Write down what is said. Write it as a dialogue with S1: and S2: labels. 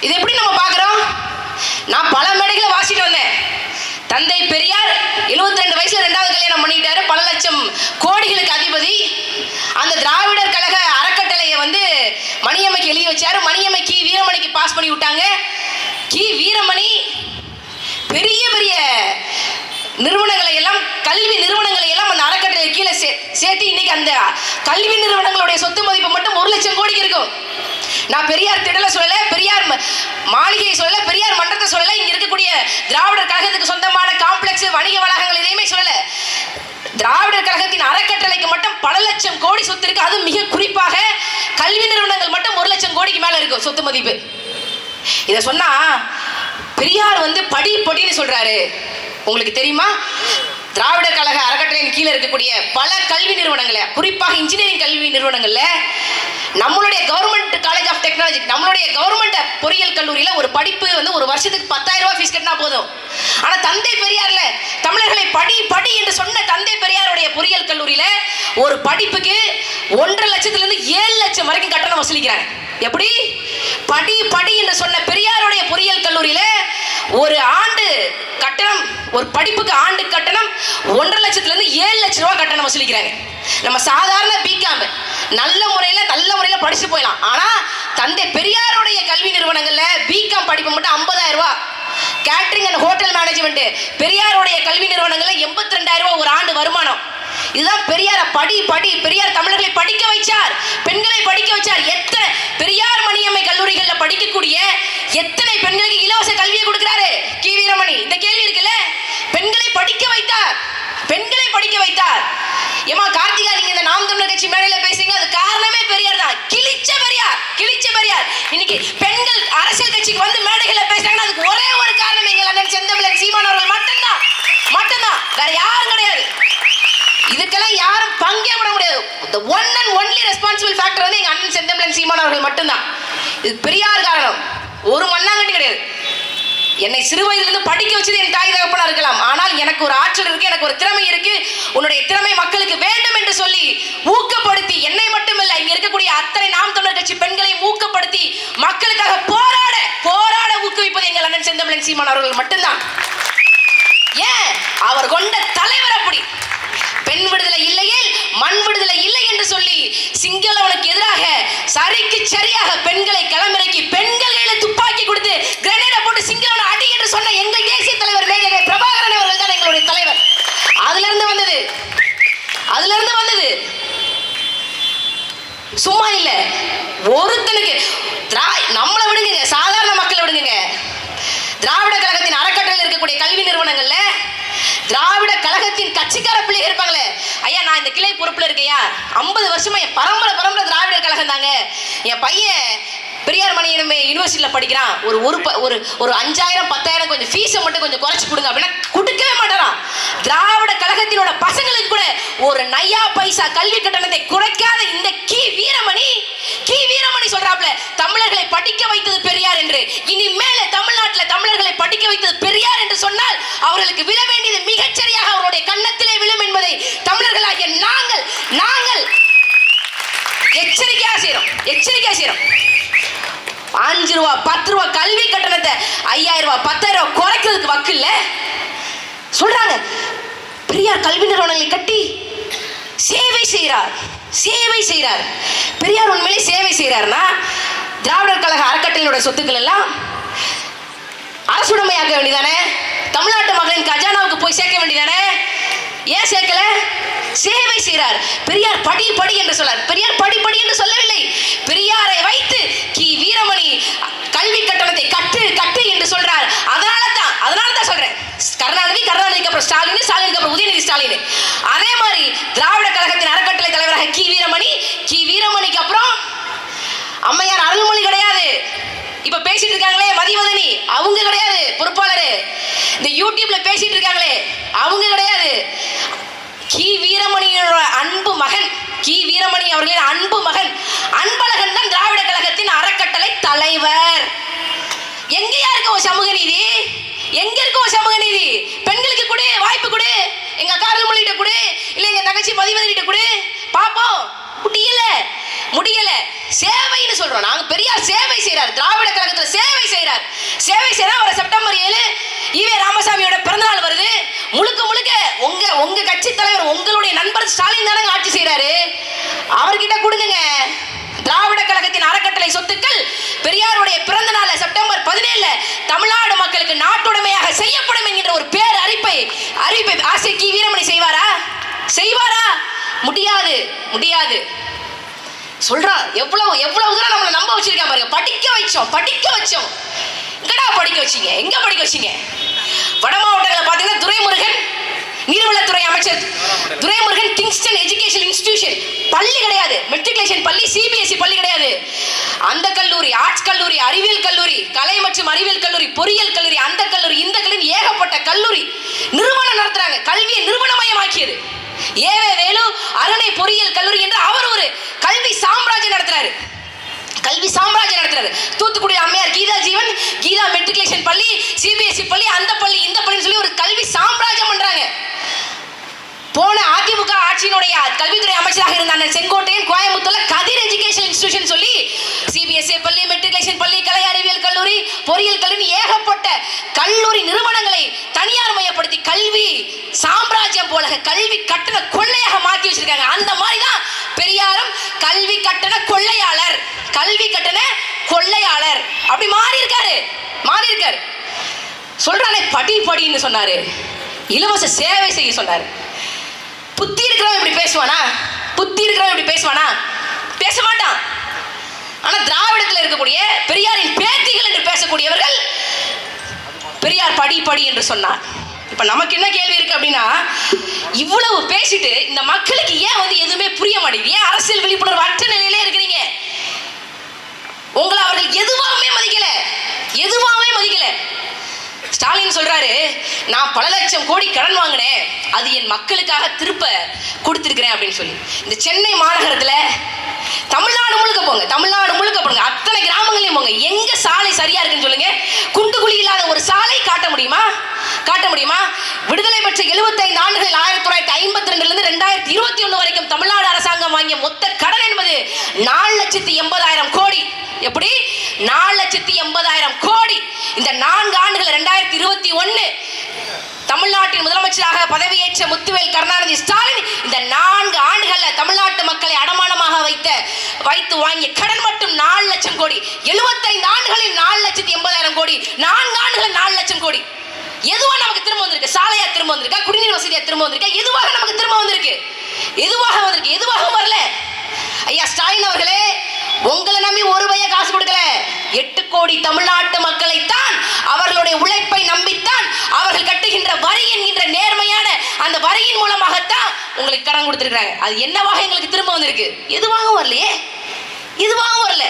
S1: இது எப்படி நம்ம பார்க்குறோம்? நான் பல மேடைகளை வாசிட்டு வந்தேன். தந்தை பெரியார் 72 ரெண்டு வயசுல ரெண்டாவது கல்யாணம் பண்ணிக்கிட்டாரு. பல லட்சம் கோடிகளுக்கு அதிபதி. அந்த திராவிடர் கழக அறக்கட்டளையை வந்து மணியம்மைக்கு எழுதி வச்சாரு. மணியம்மை கி. வீரமணிக்கு பாஸ் பண்ணி விட்டாங்க. கி. வீரமணி பெரிய பெரிய நிறுவனங்களை எல்லாம் கல்வி நிறுவனங்களை எல்லாம் அந்த அறக்கட்டளை கீழே சே சேர்த்து இன்னைக்கு அந்த கல்வி நிறுவனங்களுடைய சொத்து மதிப்பு மட்டும் ஒரு லட்சம் கோடிக்கு இருக்கும். நான் பெரியார் திடலை சொல்லல பெரியார் ம- மாளிகையை சொல்லல பெரியார் மன்றத்தை சொல்லல இங்க இருக்கக்கூடிய திராவிடர் கழகத்துக்கு சொந்தமான காம்ப்ளெக்ஸ் வணிக வளாகங்கள் எதையுமே சொல்லல. திராவிடர் கழகத்தின் அறக்கட்டளைக்கு மட்டும் பல லட்சம் கோடி சொத்து இருக்கு. அது மிக குறிப்பாக கல்வி நிறுவனங்கள் மட்டும் ஒரு லட்சம் கோடிக்கு மேல இருக்கும் சொத்து மதிப்பு. இதை சொன்னா பெரியார் வந்து படி படின்னு சொல்றாரு. உங்களுக்கு தெரியுமா? திராவிடர் கழக அறக்கட்டளையின் கீழே இருக்கக்கூடிய பல கல்வி நிறுவனங்களில் குறிப்பாக இன்ஜினியரிங் கல்வி நிறுவனங்களில் நம்மளுடைய கவர்மெண்ட் காலேஜ் ஆஃப் டெக்னாலஜி நம்மளுடைய கவர்மெண்ட் பொறியியல் கல்லூரியில் ஒரு படிப்பு வந்து ஒரு வருஷத்துக்கு பத்தாயிரம் ரூபாய் ஃபீஸ் கட்டினா போதும். ஆனால் தந்தை பெரியார்ல தமிழர்களை படி படி என்று சொன்ன தந்தை பெரியாருடைய பொறியியல் கல்லூரியில் ஒரு படிப்புக்கு ஒன்றரை லட்சத்துலேருந்து ஏழு லட்சம் வரைக்கும் கட்டணம் வசூலிக்கிறாங்க எப்படி? படி படி என்று சொன்ன பெரியாருடைய பொறியியல் கல்லூரியில் ஒரு ஒரு படிப்புக்கு ஆண்டு கட்டணம் ஒன்றரை லட்சத்துல இருந்து ஏழு லட்ச ரூபா கட்டணம் வசூலிக்கிறாங்க. நம்ம சாதாரண பிகாம் நல்ல முறையில நல்ல முறையில படிச்சு போயிடலாம். ஆனா தந்தை பெரியாருடைய கல்வி நிறுவனங்கள்ல பிகாம் படிப்பு மட்டும் ஐம்பதாயிரம் ரூபா. கேட்டரிங் அண்ட் ஹோட்டல் மேனேஜ்மெண்ட் பெரியாருடைய கல்வி நிறுவனங்கள்ல எண்பத்தி ரெண்டாயிரம் ரூபாய் ஒரு ஆண்டு வருமானம். இதுதான் பெரியார படி படி பெரியார் தமிழர்களை படிக்க வைச்சார். பெண்களை படிக்க வச்சார். எத்தனை பெரியார் மணியம்மை கல்லூரிகளில் படிக்கக்கூடிய எத்தனை பெண்களுக்கு இலவச கல்வியை கொடுக்கிறாரு? கி வீரமணி இந்த கேள்வி இருக்குல்ல பெண்களை படிக்க வைத்தார் பெண்களை படிக்க வைத்தார் ஏமா கார்த்திகா நீங்க இந்த நாம் தமிழர் கட்சி மேடையில பேசுறீங்க அது காரணமே பெரியார் தான். கிழிச்ச பெரியார் கிழிச்ச பெரியார். இன்னைக்கு பெண்கள் அரசியல் கட்சிக்கு வந்து மேடைகள்ல பேசுறாங்கன்னா அதுக்கு ஒரே ஒரு காரணம் எங்கள் அண்ணன் செந்தமிழன் சீமான் அவர்கள் மட்டும்தான். மட்டும்தான். வேற யாரும் கிடையாது. இதுக்கெல்லாம் யாரும் பங்கே விட முடியாது. One and only responsible factor வந்து எங்க அண்ணன் செந்தமிழன் சீமான் அவர்கள் மட்டும்தான். இது பெரியார் காரணம். ஒரு மண்ணாங்கட்டி கிடையாது. என்னை சிறு வயதிலிருந்து படிக்க வச்சது என் தாய் தகப்பனா இருக்கலாம். ஆனால் எனக்கு ஒரு ஆற்றல் இருக்கு எனக்கு ஒரு திறமை இருக்கு உன்னுடைய திறமை மக்களுக்கு வேண்டும் என்று சொல்லி ஊக்கப்படுத்தி என்னை மட்டுமல்ல இங்க இருக்கக்கூடிய அத்தனை நாம் தமிழர் கட்சி பெண்களையும் ஊக்கப்படுத்தி மக்களுக்காக போராட போராட ஊக்குவிப்பது எங்கள் அண்ணன் செந்தமிழன் சீமான் அவர்கள் மட்டும்தான். ஏன்? அவர் கொண்ட தலைவர் அப்படி. பெண் விடுதலை இல்லையே மண் விடுதலை இல்லை என்று சொல்லி சிங்களவனுக்கு எதிராக சரிக்கு சரியாக பெண்களை களமிறக்கி பெண்கள் கையில துப்பாக்கி கொடுத்து கிரனேட போட்டு சிங்களவனை அடி என்று சொன்ன எங்கள் தேசிய தலைவர் மேஜகை பிரபாகரன் அவர்கள் தான் எங்களுடைய தலைவர். அதுல இருந்து வந்தது. அதுல இருந்து வந்தது. சும்மா இல்ல. ஒருத்தன் திரா- நம்மளை விடுங்க சாதாரண மக்களை விடுங்க திராவிட கழகத்தின் அறக்கட்டளையில் இருக்கக்கூடிய கல்வி நிறுவனங்கள்ல திராவிட கழகத்தின் கட்சிக்கார பிள்ளைங்க இருப்பாங்களே அந்த கிளை பொறுப்புல இருக்கையா? ஐம்பது வருஷமா என் பரம்பரை பரம்பரை திராவிடர் கழகம் தாங்க என் பையன் பெரியார் மணியிடம் யூனிவர்சிட்டியில் படிக்கிறான். ஒரு ஒரு ப- ஒரு ஒரு அஞ்சாயிரம் பத்தாயிரம் கொஞ்சம் ஃபீஸை மட்டும் கொஞ்சம் குறைச்சி கொடுங்க அப்படின்னா கொடுக்கவே மாட்டேறான். திராவிட கழகத்தினோட பசங்களுக்கு கூட ஒரு நையா பைசா கல்வி கட்டணத்தை குறைக்காத இந்த கி வீரமணி கி வீரமணி சொல்றாப்ல தமிழர்களை படிக்க வைத்தது பெரியார் என்று. இனிமேல தமிழ்நாட்டில் தமிழர்களை படிக்க வைத்தது பெரியார் என்று சொன்னால் அவர்களுக்கு விழ வேண்டியது மிகச்சரியாக அவருடைய எச்சரிக்கை செய்யறோம். அஞ்சு ரூபா பத்து ரூபா கல்வி கட்டணத்தை ஐயாயிரம் ரூபா பத்தாயிரம் ரூபா குறைக்கிறதுக்கு வக்கு இல்ல. சொல்றாங்க. பெரியார் கல்வி நிறுவனங்களை கட்டி சேவை செய்கிறார் சேவை செய்கிறார் பெரியார் உண்மையிலே சேவை செய்கிறார்னா திராவிடர் கழக அறக்கட்டளையோட சொத்துக்கள் எல்லாம் அரசுடைமையாக்க வேண்டியதானே? தமிழ்நாட்டு மக்களின் கஜானாவுக்கு போய் சேர்க்க வேண்டியதானே? ஏன் சேர்க்கல? சேவை செய்கிறார் பெரியார் படி படி என்று சொல்லார். பெரியார் படி படி என்று சொல்லவில்லை. பெரியாரை வைத்து கி. வீரமணி கல்வி கட்டணத்தை கட்டு கட்டு என்று சொல்றார். அதனால தான் அதனால தான் சொல்றேன். கருணாநிதி கருணாநிதிக்கு அப்புறம் ஸ்டாலின் ஸ்டாலினுக்கு அப்புறம் உதயநிதி ஸ்டாலின். அதே மாதிரி திராவிட கழகத்தின் அறக்கட்டளை தலைவராக கி. வீரமணி கி. வீரமணிக்கு அப்புறம் அம்மையார் அருள்மொழி கிடையாது. இப்ப பேசிட்டு இருக்காங்களே மதிவதனி. அவங்க கிடையாது பொறுப்பாளர். இந்த யூடியூப்ல பேசிட்டு இருக்காங்களே அவங்க கிடையாது. அன்பு மகன் கி. வீரமணி அவர்களின் அன்பு மகன் அன்பழகன் தான் திராவிட கழகத்தின் அறக்கட்டளை தலைவர். எங்கேயா இருக்க ஒரு சமூக நீதி? எங்க இருக்க ஒரு சமூக நீதி? பெண்களுக்கு கொடு வாய்ப்பு கொடு எங்க அக்கா அருள்மொழிகிட்ட கொடு இல்ல எங்க தங்கச்சி மதிவதனிட்ட கொடு. பாப்போம். முடியல. முடியல. சேவைன்னு சொல்றோம். நாங்க பெரியார் சேவை செய்யறாரு திராவிட கழகத்துல சேவை செய்யறார் சேவை செய்யறா வர செப்டம்பர் ஏழு ஈவே ராமசாமியோட பிறந்தநாள் வருது. முழுக்க முழுக்க உங்க உங்க கட்சி தலைவர் உங்களுடைய நண்பர் ஸ்டாலின் தானங்க ஆட்சி செய்றாரு அவர்கிட்ட கொடுங்க திராவிட கழகத்தின் அறக்கட்டளை சொத்துக்கள் பெரியாருடைய பிறந்த நாள் செப்டம்பர் பதினேழுல தமிழ்நாடு மக்களுக்கு நாட்டுடைமையாக செய்யப்படும் என்கின்ற ஒரு பேர் அறிப்பை அறிவிப்பை ஆசை கி வீரமணி செய்வாரா? செய்வாரா? முடியாது முடியாது. சொல்றா எவ்வளவு எவ்வளவு தூரம் நம்மளை நம்ப வச்சிருக்கா பாருங்க. படிக்க வச்சோம் படிக்க வச்சோம். எங்கடா படிக்க வச்சீங்க? எங்க படிக்க வச்சீங்க? வட மாவட்டங்களை பார்த்தீங்கன்னா துரைமுருகன் நீர்வளத்துறை அமைச்சர் துரைமுருகன் கிங்ஸ்டன் எஜுகேஷன் இன்ஸ்டிடியூஷன் பள்ளிகள் கிடையாது மெட்ரிகுலேஷன் பள்ளி சிபிஎஸ்இ பள்ளி கிடையாது அந்த கல்லூரி ஆர்ட்ஸ் கல்லூரி அறிவியல் கல்லூரி கலை மற்றும் அறிவியல் கல்லூரி பொறியியல் கல்லூரி அந்த கல்லூரி இந்த கல்லூரி ஏகப்பட்ட கல்லூரி நிறுவனம் நடத்துறாங்க. கல்வியை நிறுவனமயமாக்கியது. ஏவே வேலு அரணை பொறியியல் கல்லூரி என்று அவர் ஒரு கல்வி சாம்ராஜ்யம் நடத்துறாரு. கல்வி சாம்ராஜ்யம் நடத்துறாரு. தூத்துக்குடி அம்மையார் கீதா ஜீவன் கீதா மெட்ரிகுலேஷன் பள்ளி சிபிஎஸ்சி பள்ளி அந்த பள்ளி இந்த பள்ளின்னு சொல்லி ஒரு கல்வி சாம்ராஜ்யம் பண்றாங்க. போன அதிமுக ஆட்சியினுடைய கல்வித்துறை அமைச்சராக இருந்த அண்ணன் செங்கோட்டையன் கோயம்புத்தூர்ல கதிர் எஜுகேஷன் இன்ஸ்டிடியூஷன் சொல்லி சிபிஎஸ்இ பள்ளி மெட்ரிகுலேஷன் பள்ளி கலை அறிவியல் கல்லூரி பொறியியல் கல்லூரி ஏகப்பட்ட கல்லூரி நிறுவனங்களை தனியார் மையப்படுத்தி கல்வி சாம்ராஜ்யம் போல கல்வி கட்டண கொள்ளையாக மாற்றி வச்சிருக்காங்க. அந்த மாதிரி தான் பெரியாரும் கல்வி கட்டண கொள்ளையாளர் கல்வி கட்டண கொள்ளையாளர். அப்படி மாறி இருக்காரு. மாறி இருக்காரு. சொல்றானே படி படின்னு சொன்னாரு. இலவச சேவை செய்ய சொன்னார். புத்தி இருக்கிறவன் இப்படி பேசுவானா? புத்தி இருக்கிறவன் இப்படி பேசுவானா? பேச மாட்டான். ஆனா திராவிடத்தில் இருக்கக்கூடிய பெரியார் படி படி என்று சொன்னார். இப்ப நமக்கு என்ன கேள்வி இருக்கு அப்படின்னா இவ்வளவு பேசிட்டு இந்த மக்களுக்கு ஏன் வந்து எதுவுமே புரிய மாட்டேங்குது? ஏன் அரசியல் விழிப்புணர்வு அற்ற நிலையிலே இருக்கிறீங்க? உங்களை அவர்கள் எதுவாகவே மதிக்கல. எதுவாகவே மதிக்கல. ஸ்டாலின் சொல்றாரு நான் பல லட்சம் கோடி கடன் வாங்கினேன். அது என் மக்களுக்காக திருப்ப கொடுத்துருக்கிறேன் அப்படின்னு சொல்லி. இந்த சென்னை மாநகரத்துல தமிழ்நாடு முழுக்க போங்க. தமிழ் முழுக்க போங்க அத்தனை கிராமங்களையும் போங்க எங்க சாலை சரியா இருக்குன்னு சொல்லுங்க குண்டு குழி இல்லாத ஒரு சாலை காட்ட முடியுமா காட்ட முடியுமா? விடுதலை பெற்ற 75 ஆண்டுகளில் ஆயிரத்தி தொள்ளாயிரத்தி ஐம்பத்தி ரெண்டுல இருந்து ரெண்டாயிரத்தி இருபத்தி ஒண்ணு வரைக்கும் தமிழ்நாடு அரசாங்கம் வாங்கிய மொத்த கடன் என்பது நாலு லட்சத்தி எண்பதாயிரம் கோடி. எப்படி? நாலு லட்சத்தி எண்பதாயிரம் கோடி. இந்த நான்கு ஆண்டுகள் ரெண்டாயிரத்தி இருபத்தி ஒன்று தமிழ்நாட்டின் முதலமைச்சராக பதவியேற்ற முத்துவேல் கருணாநிதி ஸ்டாலின் இந்த நான்கு ஆண்டுகள்ல தமிழ்நாட்டு மக்களை அடமானமாக வைத்த வைத்து வாங்கிய கடன் மட்டும் நாலு லட்சம் கோடி. 75 ஆண்டுகளில் நாலு லட்சத்தி எண்பதாயிரம் கோடி. நான்கு ஆண்டுகள் நாலு லட்சம் கோடி எதுவா நமக்கு திரும்ப வந்திருக்கு சாலையா திரும்ப வந்திருக்கா? குடிநீர் வசதியா திரும்ப வந்திருக்கா? எதுவாக நமக்கு திரும்ப வந்திருக்கு? எதுவாக வந்திருக்கு? எதுவாக வரல. ஐயா ஸ்டாலின் அவர்களே உங்களை நம்பி ஒரு பைய காசு கொடுக்கல. எட்டு கோடி தமிழ்நாட்டு மக்களைத்தான் அவர்களுடைய உழைப்பை நம்பித்தான் அவர்கள் கட்டுகின்ற வரி என்கின்ற நேர்மையான அந்த வரியின் மூலமாகத்தான் உங்களுக்கு கடன் கொடுத்துருக்காங்க அது என்னவாக எங்களுக்கு திரும்ப வந்திருக்கு? எதுவாக வரலையே. எதுவாக வரல.